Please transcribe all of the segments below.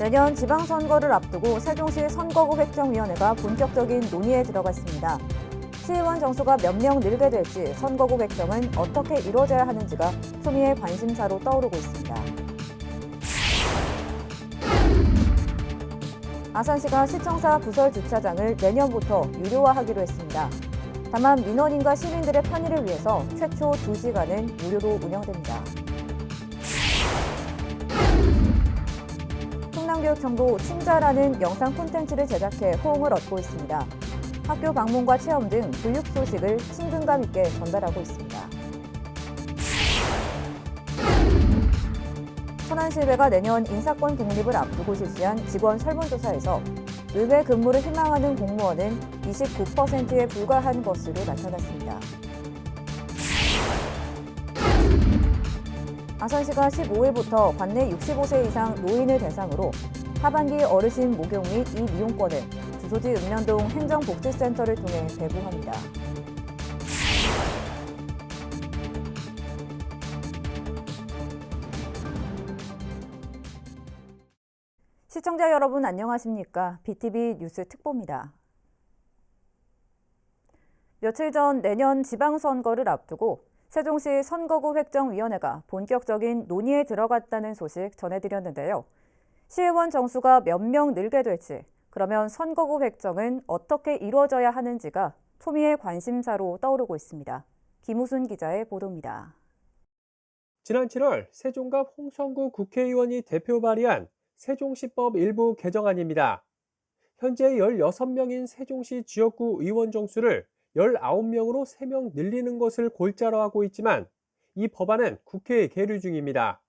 내년 지방선거를 앞두고 세종시 선거구 획정위원회가 본격적인 논의에 들어갔습니다. 시의원 정수가 몇 명 늘게 될지 선거구 획정은 어떻게 이루어져야 하는지가 초미의 관심사로 떠오르고 있습니다. 아산시가 시청사 부설 주차장을 내년부터 유료화하기로 했습니다. 다만 민원인과 시민들의 편의를 위해서 최초 2시간은 무료로 운영됩니다. 충남교육청도 친자라는 영상 콘텐츠를 제작해 호응을 얻고 있습니다. 학교 방문과 체험 등 교육 소식을 친근감 있게 전달하고 있습니다. 천안시의회가 내년 인사권 독립을 앞두고 실시한 직원 설문조사에서 의회 근무를 희망하는 공무원은 29%에 불과한 것으로 나타났습니다. 아산시가 15일부터 관내 65세 이상 노인을 대상으로 하반기 어르신 목욕 및 이 미용권을 주소지 읍면동 행정복지센터를 통해 배부합니다. 시청자 여러분 안녕하십니까? BTV 뉴스 특보입니다. 며칠 전 내년 지방선거를 앞두고 세종시 선거구 획정위원회가 본격적인 논의에 들어갔다는 소식 전해드렸는데요. 시의원 정수가 몇 명 늘게 될지, 그러면 선거구 획정은 어떻게 이루어져야 하는지가 초미의 관심사로 떠오르고 있습니다. 김우순 기자의 보도입니다. 지난 7월 세종갑 홍성구 국회의원이 대표 발의한 세종시법 일부 개정안입니다. 현재 16명인 세종시 지역구 의원 정수를 19명으로 3명 늘리는 것을 골자로 하고 있지만 이 법안은 국회에 계류 중입니다.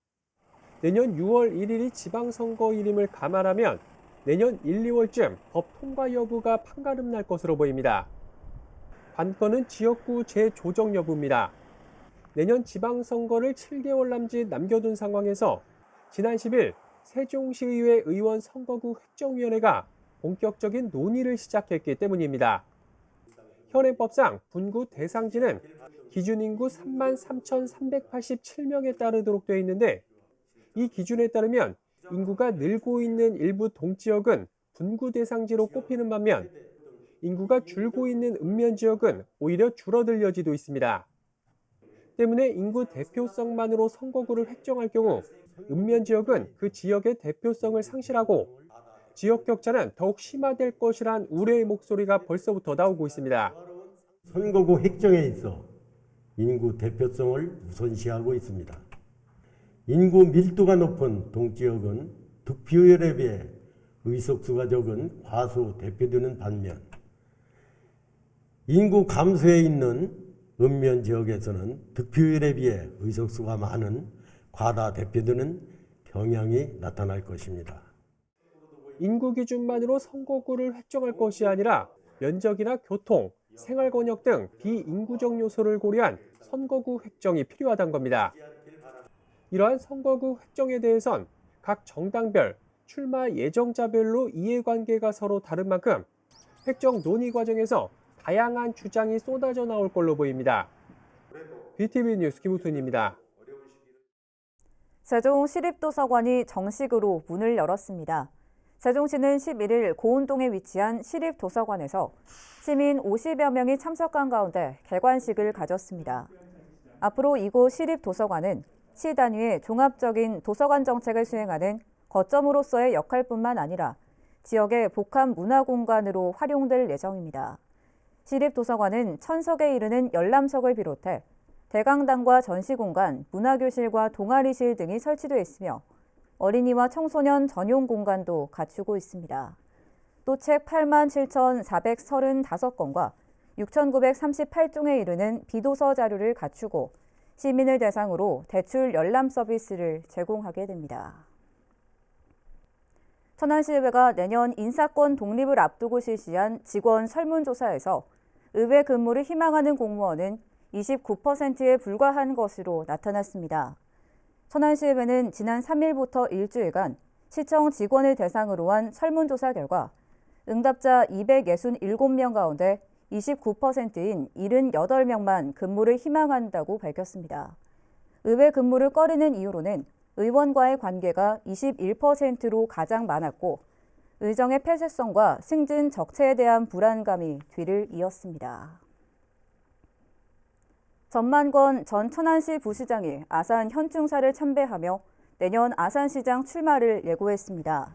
내년 6월 1일이 지방선거일임을 감안하면 내년 1, 2월쯤 법 통과 여부가 판가름 날 것으로 보입니다. 관건은 지역구 재조정 여부입니다. 내년 지방선거를 7개월 남짓 남겨둔 상황에서 지난 10일 세종시의회 의원 선거구 획정위원회가 본격적인 논의를 시작했기 때문입니다. 현행법상 분구 대상지는 기준 인구 33,387명에 따르도록 되어 있는데 이 기준에 따르면 인구가 늘고 있는 일부 동지역은 분구 대상지로 꼽히는 반면 인구가 줄고 있는 읍면 지역은 오히려 줄어들 여지도 있습니다. 때문에 인구 대표성만으로 선거구를 획정할 경우 읍면 지역은 그 지역의 대표성을 상실하고 지역 격차는 더욱 심화될 것이란 우려의 목소리가 벌써부터 나오고 있습니다. 선거구 획정에 있어 인구 대표성을 우선시하고 있습니다. 인구 밀도가 높은 동지역은 득표율에 비해 의석수가 적은 과수 대표되는 반면 인구 감소해 있는 읍면 지역에서는 득표율에 비해 의석수가 많은 과다 대표되는 경향이 나타날 것입니다. 인구 기준만으로 선거구를 획정할 것이 아니라 면적이나 교통, 생활 권역 등 비인구적 요소를 고려한 선거구 획정이 필요하다는 겁니다. 이러한 선거구 획정에 대해선 각 정당별, 출마 예정자별로 이해관계가 서로 다른 만큼 획정 논의 과정에서 다양한 주장이 쏟아져 나올 걸로 보입니다. BTV 뉴스 김우순입니다. 세종 시립도서관이 정식으로 문을 열었습니다. 세종시는 11일 고운동에 위치한 시립도서관에서 시민 50여 명이 참석한 가운데 개관식을 가졌습니다. 앞으로 이곳 시립도서관은 시 단위의 종합적인 도서관 정책을 수행하는 거점으로서의 역할뿐만 아니라 지역의 복합 문화 공간으로 활용될 예정입니다. 시립도서관은 천석에 이르는 열람석을 비롯해 대강당과 전시공간, 문화교실과 동아리실 등이 설치되어 있으며 어린이와 청소년 전용 공간도 갖추고 있습니다. 또 책 8만 7,435건과 6,938종에 이르는 비도서 자료를 갖추고 시민을 대상으로 대출 열람 서비스를 제공하게 됩니다. 천안시의회가 내년 인사권 독립을 앞두고 실시한 직원 설문조사에서 의회 근무를 희망하는 공무원은 29%에 불과한 것으로 나타났습니다. 천안시의회는 지난 3일부터 일주일간 시청 직원을 대상으로 한 설문조사 결과 응답자 267명 가운데 29%인 78명만 근무를 희망한다고 밝혔습니다. 의회 근무를 꺼리는 이유로는 의원과의 관계가 21%로 가장 많았고 의정의 폐쇄성과 승진 적체에 대한 불안감이 뒤를 이었습니다. 전만권 전 천안시 부시장이 아산 현충사를 참배하며 내년 아산시장 출마를 예고했습니다.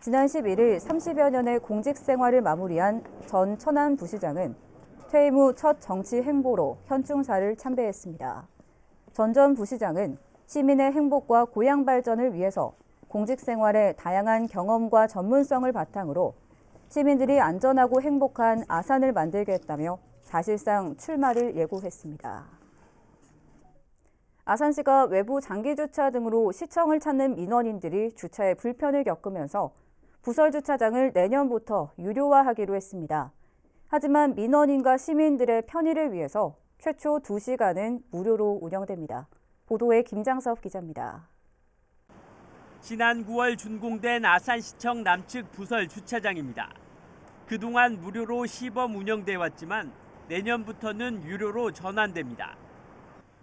지난 11일 30여 년의 공직 생활을 마무리한 전 천안 부시장은 퇴임 후 첫 정치 행보로 현충사를 참배했습니다. 전 전 부시장은 시민의 행복과 고향 발전을 위해서 공직 생활의 다양한 경험과 전문성을 바탕으로 시민들이 안전하고 행복한 아산을 만들겠다며 사실상 출마를 예고했습니다. 아산시가 외부 장기 주차 등으로 시청을 찾는 민원인들이 주차에 불편을 겪으면서 부설 주차장을 내년부터 유료화하기로 했습니다. 하지만 민원인과 시민들의 편의를 위해서 최초 2시간은 무료로 운영됩니다. 보도에 김장섭 기자입니다. 지난 9월 준공된 아산시청 남측 부설 주차장입니다. 그동안 무료로 시범 운영돼 왔지만 내년부터는 유료로 전환됩니다.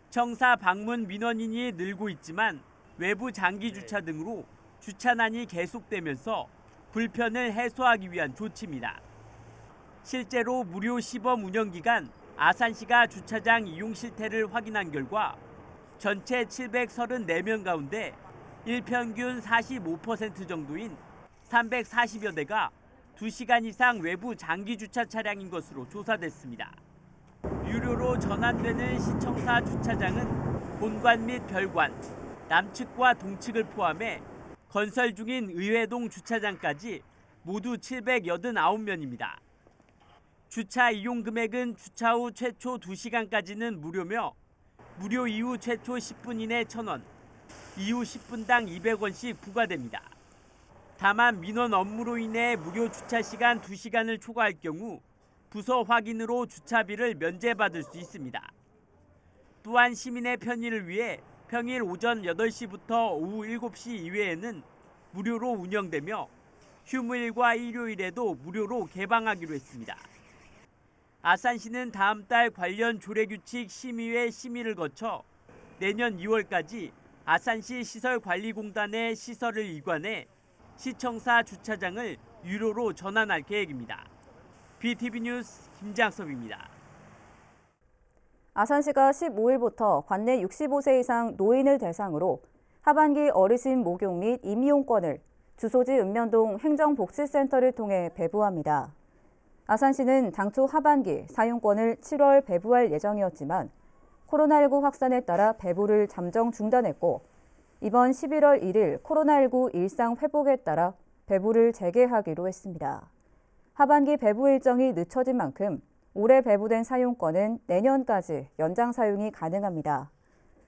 청사 방문 민원인이 늘고 있지만 외부 장기 주차 등으로 주차난이 계속되면서 불편을 해소하기 위한 조치입니다. 실제로 무료 시범 운영 기간 아산시가 주차장 이용 실태를 확인한 결과 전체 734명 가운데 일평균 45% 정도인 340여 대가 2시간 이상 외부 장기 주차 차량인 것으로 조사됐습니다. 유료로 전환되는 시청사 주차장은 본관 및 별관, 남측과 동측을 포함해 건설 중인 의회동 주차장까지 모두 789면입니다. 주차 이용 금액은 주차 후 최초 2시간까지는 무료며 무료 이후 최초 10분 이내 1,000원, 이후 10분당 200원씩 부과됩니다. 다만 민원 업무로 인해 무료 주차 시간 2시간을 초과할 경우 부서 확인으로 주차비를 면제받을 수 있습니다. 또한 시민의 편의를 위해 평일 오전 8시부터 오후 7시 이외에는 무료로 운영되며 휴무일과 일요일에도 무료로 개방하기로 했습니다. 아산시는 다음 달 관련 조례규칙 심의회 심의를 거쳐 내년 2월까지 아산시 시설관리공단의 시설을 이관해 시청사 주차장을 유료로 전환할 계획입니다. BTV 뉴스 김장섭입니다. 아산시가 15일부터 관내 65세 이상 노인을 대상으로 하반기 어르신 목욕 및 임이용권을 주소지 읍면동 행정복지센터를 통해 배부합니다. 아산시는 당초 하반기 사용권을 7월 배부할 예정이었지만 코로나19 확산에 따라 배부를 잠정 중단했고 이번 11월 1일 코로나19 일상 회복에 따라 배부를 재개하기로 했습니다. 하반기 배부 일정이 늦춰진 만큼 올해 배부된 사용권은 내년까지 연장 사용이 가능합니다.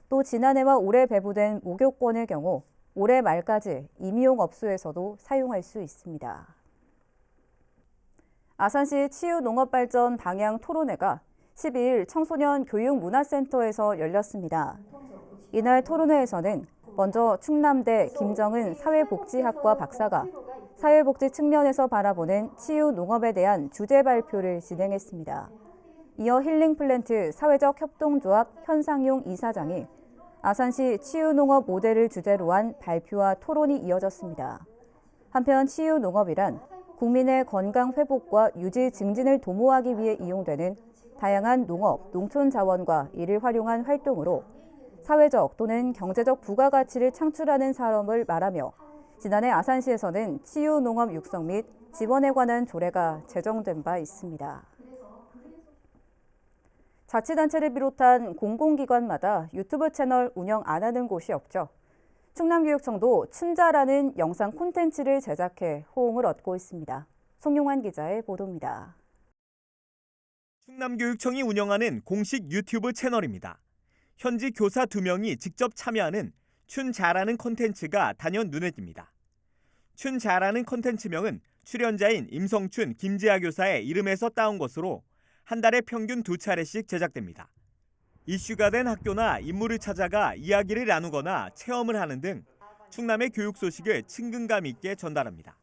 또 지난해와 올해 배부된 목욕권의 경우 올해 말까지 임용 업소에서도 사용할 수 있습니다. 아산시 치유농업발전 방향 토론회가 12일 청소년 교육문화센터에서 열렸습니다. 이날 토론회에서는 먼저 충남대 김정은 사회복지학과 박사가 사회복지 측면에서 바라보는 치유 농업에 대한 주제 발표를 진행했습니다. 이어 힐링 플랜트 사회적 협동조합 현상용 이사장이 아산시 치유 농업 모델을 주제로 한 발표와 토론이 이어졌습니다. 한편 치유 농업이란 국민의 건강 회복과 유지 증진을 도모하기 위해 이용되는 다양한 농업, 농촌 자원과 이를 활용한 활동으로 사회적 또는 경제적 부가가치를 창출하는 산업을 말하며 지난해 아산시에서는 치유 농업 육성 및 지원에 관한 조례가 제정된 바 있습니다. 자치단체를 비롯한 공공기관마다 유튜브 채널 운영 안 하는 곳이 없죠. 충남교육청도 춘자라는 영상 콘텐츠를 제작해 호응을 얻고 있습니다. 송용환 기자의 보도입니다. 충남교육청이 운영하는 공식 유튜브 채널입니다. 현지 교사 두 명이 직접 참여하는 춘 잘하는 콘텐츠가 단연 눈에 띕니다. 춘 잘하는 콘텐츠명은 출연자인 임성춘, 김지아 교사의 이름에서 따온 것으로 한 달에 평균 두 차례씩 제작됩니다. 이슈가 된 학교나 인물을 찾아가 이야기를 나누거나 체험을 하는 등 충남의 교육 소식을 친근감 있게 전달합니다.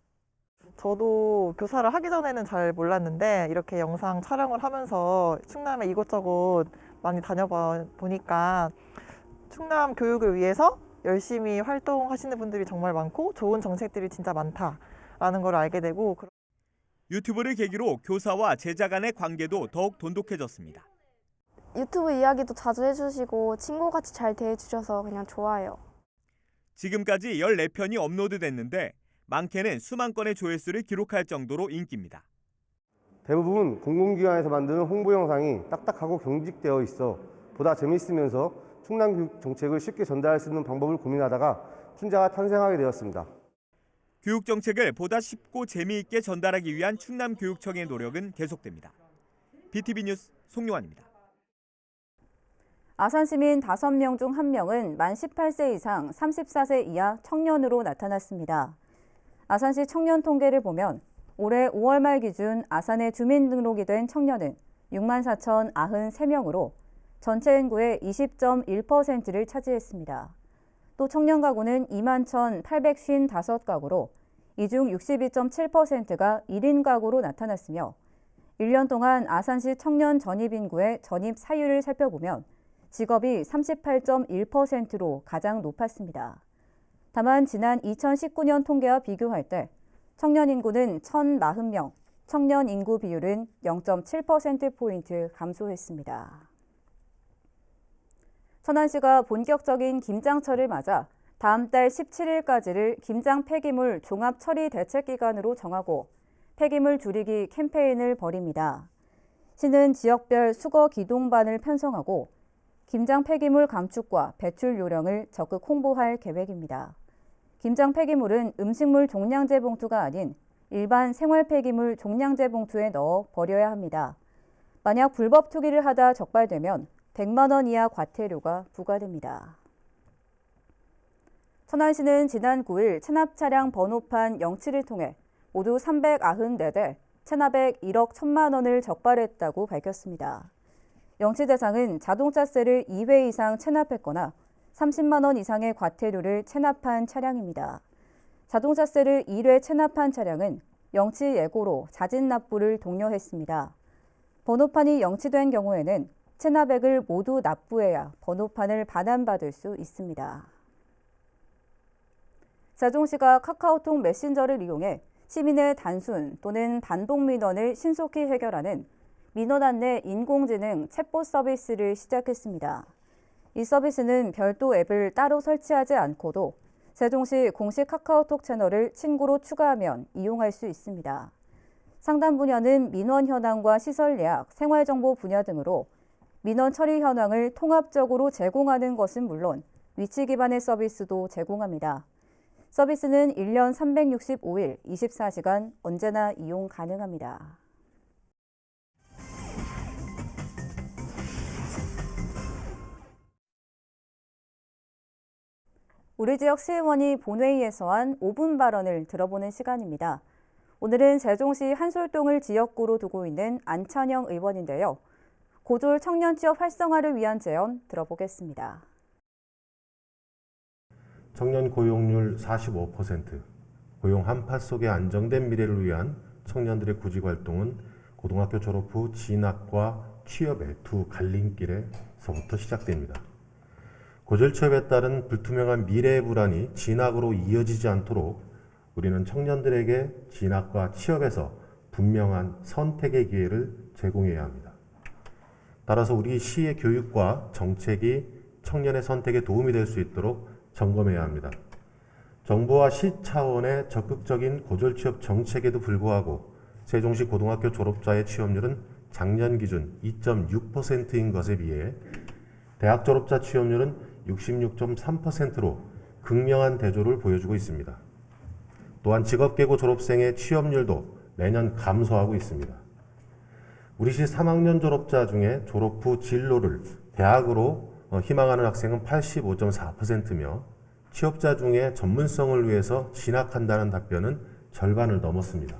저도 교사를 하기 전에는 잘 몰랐는데 이렇게 영상 촬영을 하면서 충남에 이곳저곳 많이 다녀봐 보니까 충남 교육을 위해서 열심히 활동하시는 분들이 정말 많고 좋은 정책들이 진짜 많다라는 걸 알게 되고 유튜브를 계기로 교사와 제자 간의 관계도 더욱 돈독해졌습니다. 유튜브 이야기도 자주 해주시고 친구같이 잘 대해주셔서 그냥 좋아요. 지금까지 14편이 업로드됐는데 많게는 수만 건의 조회수를 기록할 정도로 인기입니다. 대부분 공공기관에서 만드는 홍보 영상이 딱딱하고 경직되어 있어 보다 재미있으면서 충남 교육 정책을 쉽게 전달할 수 있는 방법을 고민하다가 춘자가 탄생하게 되었습니다. 교육 정책을 보다 쉽고 재미있게 전달하기 위한 충남 교육청의 노력은 계속됩니다. BTV 뉴스 송용환입니다. 아산 시민 5명 중 1명은 만 18세 이상 34세 이하 청년으로 나타났습니다. 아산시 청년 통계를 보면 올해 5월 말 기준 아산에 주민등록이 된 청년은 6만 4,093명으로 전체 인구의 20.1%를 차지했습니다. 또 청년 가구는 2만 1,855가구로 이 중 62.7%가 1인 가구로 나타났으며 1년 동안 아산시 청년 전입 인구의 전입 사유를 살펴보면 직업이 38.1%로 가장 높았습니다. 다만 지난 2019년 통계와 비교할 때 청년 인구는 1,040명, 청년 인구 비율은 0.7%포인트 감소했습니다. 천안시가 본격적인 김장철을 맞아 다음 달 17일까지를 김장 폐기물 종합 처리 대책 기간으로 정하고 폐기물 줄이기 캠페인을 벌입니다. 시는 지역별 수거 기동반을 편성하고 김장 폐기물 감축과 배출 요령을 적극 홍보할 계획입니다. 김장 폐기물은 음식물 종량제 봉투가 아닌 일반 생활 폐기물 종량제 봉투에 넣어 버려야 합니다. 만약 불법 투기를 하다 적발되면 100만 원 이하 과태료가 부과됩니다. 천안시는 지난 9일 체납 차량 번호판 07을 통해 모두 394대 체납액 1억 1천만 원을 적발했다고 밝혔습니다. 영치 대상은 자동차세를 2회 이상 체납했거나 30만 원 이상의 과태료를 체납한 차량입니다. 자동차세를 1회 체납한 차량은 영치 예고로 자진 납부를 독려했습니다. 번호판이 영치된 경우에는 체납액을 모두 납부해야 번호판을 반환받을 수 있습니다. 세종시가 카카오톡 메신저를 이용해 시민의 단순 또는 단독 민원을 신속히 해결하는 민원 안내 인공지능 챗봇 서비스를 시작했습니다. 이 서비스는 별도 앱을 따로 설치하지 않고도 세종시 공식 카카오톡 채널을 친구로 추가하면 이용할 수 있습니다. 상담 분야는 민원 현황과 시설 예약, 생활정보 분야 등으로 민원 처리 현황을 통합적으로 제공하는 것은 물론 위치 기반의 서비스도 제공합니다. 서비스는 1년 365일 24시간 언제나 이용 가능합니다. 우리 지역 시의원이 본회의에서 한 5분 발언을 들어보는 시간입니다. 오늘은 세종시 한솔동을 지역구로 두고 있는 안찬영 의원인데요. 고졸 청년 취업 활성화를 위한 제언 들어보겠습니다. 청년 고용률 45%, 고용 한파 속의 안정된 미래를 위한 청년들의 구직 활동은 고등학교 졸업 후 진학과 취업의 두 갈림길에서부터 시작됩니다. 고졸 취업에 따른 불투명한 미래의 불안이 진학으로 이어지지 않도록 우리는 청년들에게 진학과 취업에서 분명한 선택의 기회를 제공해야 합니다. 따라서 우리 시의 교육과 정책이 청년의 선택에 도움이 될 수 있도록 점검해야 합니다. 정부와 시 차원의 적극적인 고졸 취업 정책에도 불구하고 세종시 고등학교 졸업자의 취업률은 작년 기준 2.6%인 것에 비해 대학 졸업자 취업률은 66.3%로 극명한 대조를 보여주고 있습니다. 또한 직업계고 졸업생의 취업률도 매년 감소하고 있습니다. 우리 시 3학년 졸업자 중에 졸업 후 진로를 대학으로 어, 희망하는 학생은 85.4%며 취업자 중에 전문성을 위해서 진학한다는 답변은 절반을 넘었습니다.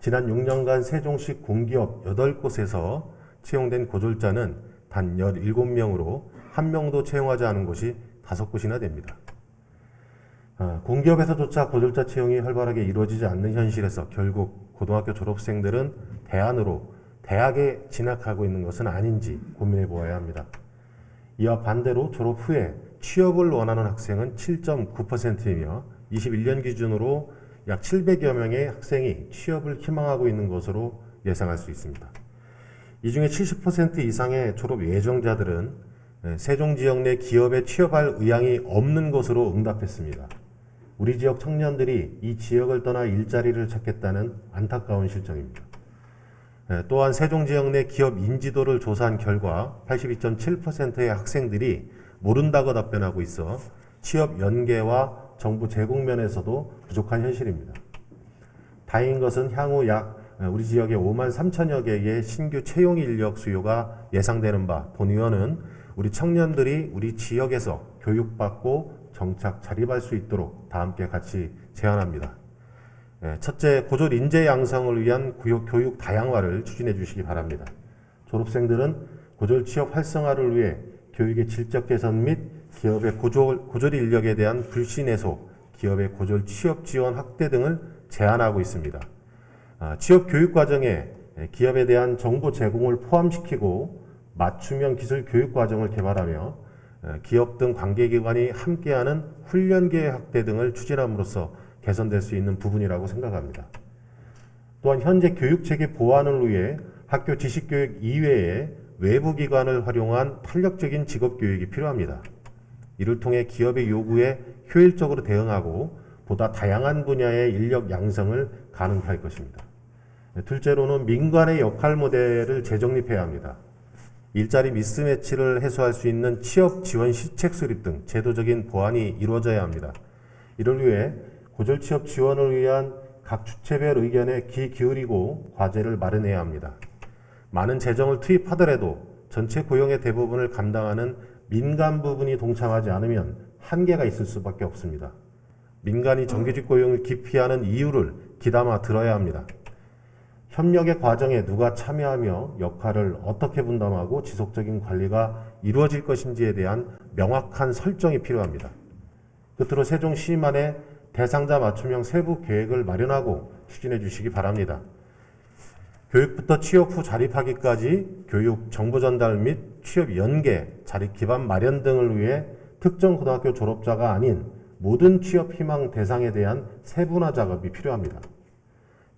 지난 6년간 세종시 공기업 8곳에서 채용된 고졸자는 단 17명으로 한 명도 채용하지 않은 곳이 5곳이나 됩니다. 아, 공기업에서조차 고졸자 채용이 활발하게 이루어지지 않는 현실에서 결국 고등학교 졸업생들은 대안으로 대학에 진학하고 있는 것은 아닌지 고민해 보아야 합니다. 이와 반대로 졸업 후에 취업을 원하는 학생은 7.9%이며 21년 기준으로 약 700여 명의 학생이 취업을 희망하고 있는 것으로 예상할 수 있습니다. 이 중에 70% 이상의 졸업 예정자들은 예, 세종 지역 내 기업에 취업할 의향이 없는 것으로 응답했습니다. 우리 지역 청년들이 이 지역을 떠나 일자리를 찾겠다는 안타까운 실정입니다. 예, 또한 세종 지역 내 기업 인지도를 조사한 결과 82.7%의 학생들이 모른다고 답변하고 있어 취업 연계와 정부 제공 면에서도 부족한 현실입니다. 다행인 것은 향후 약 우리 지역에 5만 3천여 개의 신규 채용 인력 수요가 예상되는 바 본 의원은 우리 청년들이 우리 지역에서 교육받고 정착 자립할 수 있도록 다 함께 같이 제안합니다. 예, 첫째, 고졸 인재 양성을 위한 교육, 교육 다양화를 추진해 주시기 바랍니다. 졸업생들은 고졸 취업 활성화를 위해 교육의 질적 개선 및 기업의 고졸, 고졸 인력에 대한 불신 해소, 기업의 고졸 취업 지원 확대 등을 제안하고 있습니다. 아, 취업 교육 과정에 기업에 대한 정보 제공을 포함시키고 맞춤형 기술 교육 과정을 개발하며 기업 등 관계기관이 함께하는 훈련 계획 확대 등을 추진함으로써 개선될 수 있는 부분이라고 생각합니다. 또한 현재 교육 체계 보완을 위해 학교 지식 교육 이외에 외부 기관을 활용한 탄력적인 직업 교육이 필요합니다. 이를 통해 기업의 요구에 효율적으로 대응하고 보다 다양한 분야의 인력 양성을 가능케 할 것입니다. 둘째로는 민간의 역할 모델을 재정립해야 합니다. 일자리 미스매치를 해소할 수 있는 취업 지원 시책 수립 등 제도적인 보완이 이루어져야 합니다. 이를 위해 고졸 취업 지원을 위한 각 주체별 의견에 귀 기울이고 과제를 마련해야 합니다. 많은 재정을 투입하더라도 전체 고용의 대부분을 감당하는 민간 부분이 동참하지 않으면 한계가 있을 수밖에 없습니다. 민간이 정규직 고용을 기피하는 이유를 귀담아 들어야 합니다. 협력의 과정에 누가 참여하며 역할을 어떻게 분담하고 지속적인 관리가 이루어질 것인지에 대한 명확한 설정이 필요합니다. 끝으로 세종시만의 대상자 맞춤형 세부 계획을 마련하고 추진해 주시기 바랍니다. 교육부터 취업 후 자립하기까지 교육 정보 전달 및 취업 연계, 자립 기반 마련 등을 위해 특정 고등학교 졸업자가 아닌 모든 취업 희망 대상에 대한 세분화 작업이 필요합니다.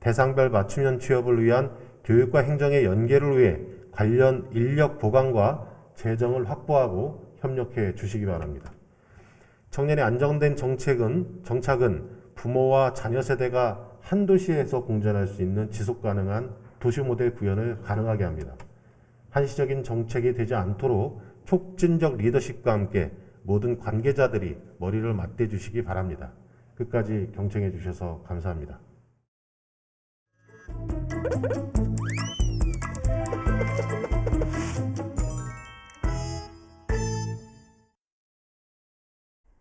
대상별 맞춤형 취업을 위한 교육과 행정의 연계를 위해 관련 인력 보강과 재정을 확보하고 협력해 주시기 바랍니다. 청년의 안정된 정책은 정착은 부모와 자녀 세대가 한 도시에서 공존할 수 있는 지속 가능한 도시 모델 구현을 가능하게 합니다. 한시적인 정책이 되지 않도록 촉진적 리더십과 함께 모든 관계자들이 머리를 맞대 주시기 바랍니다. 끝까지 경청해 주셔서 감사합니다.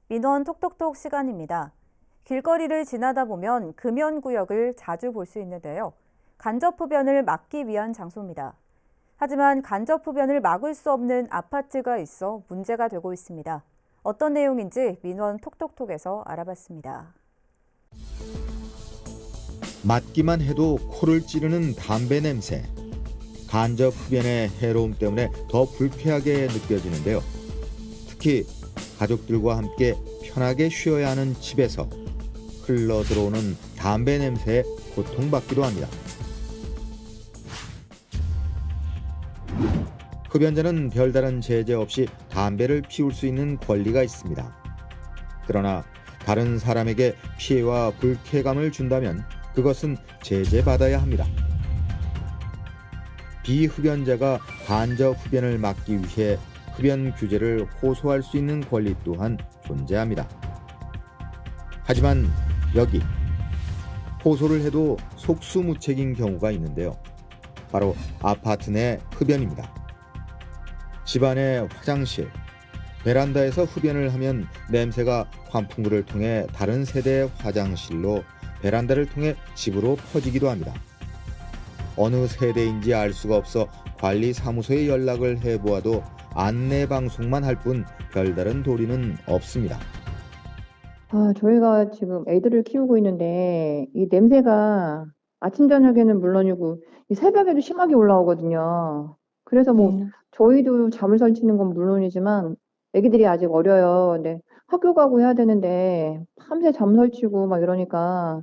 민원 톡톡톡 시간입니다. 길거리를 지나다 보면 금연구역을 자주 볼 수 있는데요. 간접흡연을 막기 위한 장소입니다. 하지만 간접흡연을 막을 수 없는 아파트가 있어 문제가 되고 있습니다. 어떤 내용인지 민원 톡톡톡에서 알아봤습니다. 맡기만 해도 코를 찌르는 담배 냄새. 간접 흡연의 해로움 때문에 더 불쾌하게 느껴지는데요. 특히 가족들과 함께 편하게 쉬어야 하는 집에서 흘러 들어오는 담배 냄새에 고통받기도 합니다. 흡연자는 별다른 제재 없이 담배를 피울 수 있는 권리가 있습니다. 그러나 다른 사람에게 피해와 불쾌감을 준다면 그것은 제재받아야 합니다. 비흡연자가 간접 흡연을 막기 위해 흡연 규제를 호소할 수 있는 권리 또한 존재합니다. 하지만 여기 호소를 해도 속수무책인 경우가 있는데요. 바로 아파트 내 흡연입니다. 집안의 화장실, 베란다에서 흡연을 하면 냄새가 환풍구를 통해 다른 세대의 화장실로 베란다를 통해 집으로 퍼지기도 합니다. 어느 세대인지 알 수가 없어 관리 사무소에 연락을 해보아도 안내 방송만 할 뿐 별다른 도리는 없습니다. 아, 저희가 지금 애들을 키우고 있는데 이 냄새가 아침 저녁에는 물론이고 이 새벽에도 심하게 올라오거든요. 그래서 뭐 저희도 잠을 설치는 건 물론이지만 애기들이 아직 어려요. 근데 학교 가고 해야 되는데 밤새 잠 설치고 막 이러니까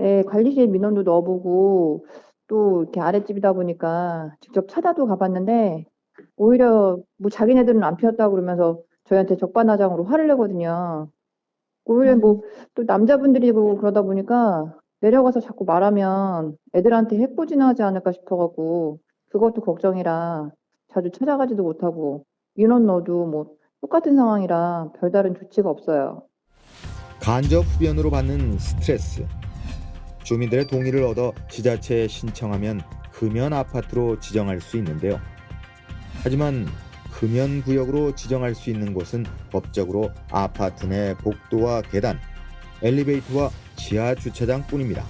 애 관리실 민원도 넣어보고 또 이렇게 아랫집이다 보니까 직접 찾아도 가봤는데 오히려 뭐 자기네들은 안 피웠다고 그러면서 저희한테 적반하장으로 화를 내거든요. 오히려 뭐 또 남자분들이고 그러다 보니까 내려가서 자꾸 말하면 애들한테 해코지나 하지 않을까 싶어갖고 그것도 걱정이라 자주 찾아가지도 못하고 민원 넣어도 뭐 똑같은 상황이라 별다른 조치가 없어요. 간접 흡연으로 받는 스트레스. 주민들의 동의를 얻어 지자체에 신청하면 금연 아파트로 지정할 수 있는데요. 하지만 금연 구역으로 지정할 수 있는 곳은 법적으로 아파트 내 복도와 계단, 엘리베이터와 지하 주차장뿐입니다.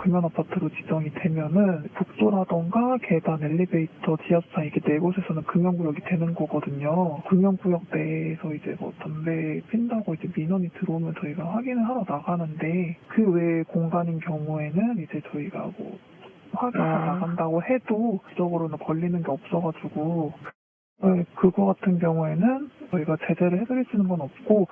금연 아파트로 지정이 되면은 복도라던가 계단, 엘리베이터, 지하주차 이게 네 곳에서는 금연 구역이 되는 거거든요. 금연 구역 내에서 이제 뭐 담배 핀다고 이제 민원이 들어오면 저희가 확인을 하러 나가는데 그 외의 공간인 경우에는 이제 저희가 뭐 확인하러 나간다고 해도 적으로는 걸리는 게 없어가지고 네, 그거 같은 경우에는 저희가 제재를 해드릴 수는 건 없고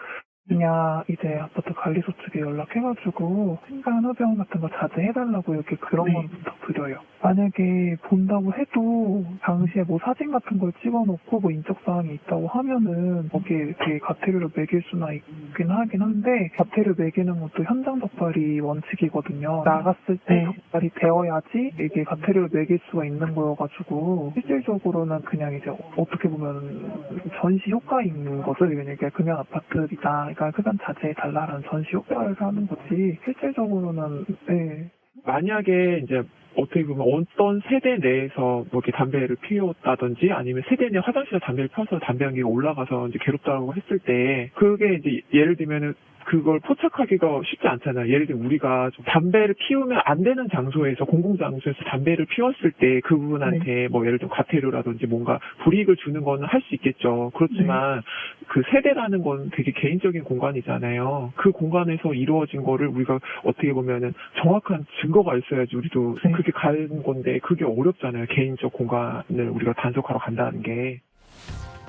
그냥 이제 아파트 관리소 측에 연락해가지고 신간 흡연 같은 거 자제해달라고 이렇게 그런 건 부탁드려요. 만약에 본다고 해도 당시에 뭐 사진 같은 걸 찍어놓고 뭐 인적 사항이 있다고 하면은 거기에 이렇게 가태료를 매길 수나 있긴 하긴 한데 가태료 매기는 것도 현장 적발이 원칙이거든요. 나갔을 때 적발이 되어야지 이게 가태료를 매길 수가 있는 거여가지고 실질적으로는 그냥 이제 어떻게 보면 전시 효과인 거죠. 그러니까 금연 아파트이다. 그러니까 흡연 자제해달라는 전시 효과를 하는 거지 실질적으로는 네. 만약에 이제 어떻게 보면 어떤 세대 내에서 뭐 이렇게 담배를 피웠다든지 아니면 세대 내 화장실에 담배를 펴서 담배 연기가 올라가서 이제 괴롭다고 했을 때 그게 이제 예를 들면은 그걸 포착하기가 쉽지 않잖아요. 예를 들면 우리가 좀 담배를 피우면 안 되는 장소에서 공공장소에서 담배를 피웠을 때 그분한테 뭐 예를 들면 과태료라든지 뭔가 불이익을 주는 거는 할 수 있겠죠. 그렇지만 그 세대라는 건 되게 개인적인 공간이잖아요. 그 공간에서 이루어진 거를 우리가 어떻게 보면은 정확한 증거가 있어야지 우리도 그렇게 가는 건데 그게 어렵잖아요. 개인적 공간을 우리가 단속하러 간다는 게.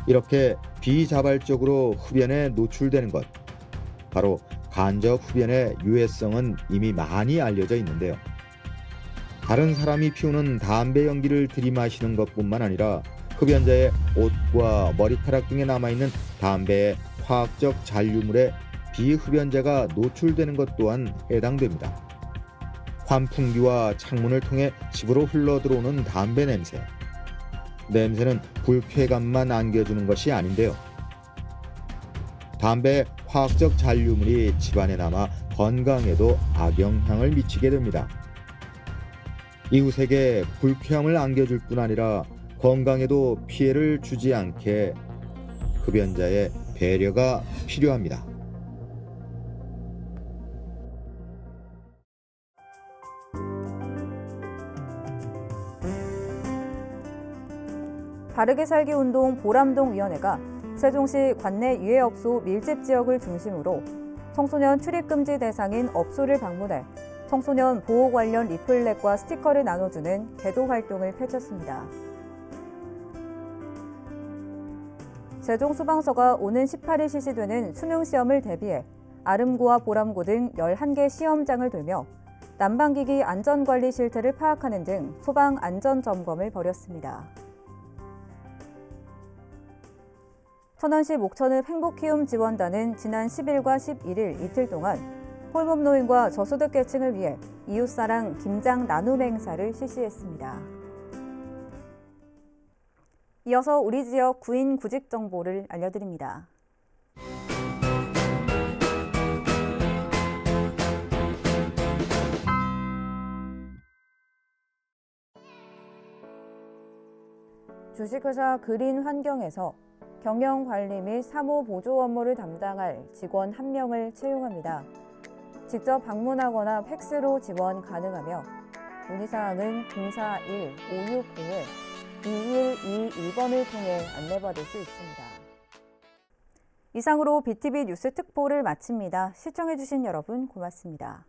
이렇게 비자발적으로 흡연에 노출되는 것. 바로 간접 흡연의 유해성은 이미 많이 알려져 있는데요. 다른 사람이 피우는 담배 연기를 들이마시는 것뿐만 아니라 흡연자의 옷과 머리카락 등에 남아있는 담배의 화학적 잔류물에 비흡연자가 노출되는 것 또한 해당됩니다. 환풍기와 창문을 통해 집으로 흘러 들어오는 담배 냄새. 냄새는 불쾌감만 안겨주는 것이 아닌데요. 담배 화학적 잔류물이 집안에 남아 건강에도 악영향을 미치게 됩니다. 이웃에게 불쾌함을 안겨줄 뿐 아니라 건강에도 피해를 주지 않게 흡연자의 배려가 필요합니다. 바르게 살기 운동 보람동 위원회가 세종시 관내 유해업소 밀집 지역을 중심으로 청소년 출입금지 대상인 업소를 방문해 청소년 보호 관련 리플렛과 스티커를 나눠주는 개도 활동을 펼쳤습니다. 세종소방서가 오는 18일 실시되는 수능시험을 대비해 아름고와 보람고 등 11개 시험장을 돌며 난방기기 안전관리 실태를 파악하는 등 소방 안전 점검을 벌였습니다. 천안시 목천읍 행복키움 지원단은 지난 10일과 11일 이틀 동안 홀몸 노인과 저소득 계층을 위해 이웃사랑 김장 나눔 행사를 실시했습니다. 이어서 우리 지역 구인 구직 정보를 알려드립니다. 주식회사 그린 환경에서 경영 관리 및 사무 보조 업무를 담당할 직원 한명을 채용합니다. 직접 방문하거나 팩스로 지원 가능하며 문의사항은 041-560-2121번을 통해 안내받을 수 있습니다. 이상으로 BTV 뉴스 특보를 마칩니다. 시청해주신 여러분 고맙습니다.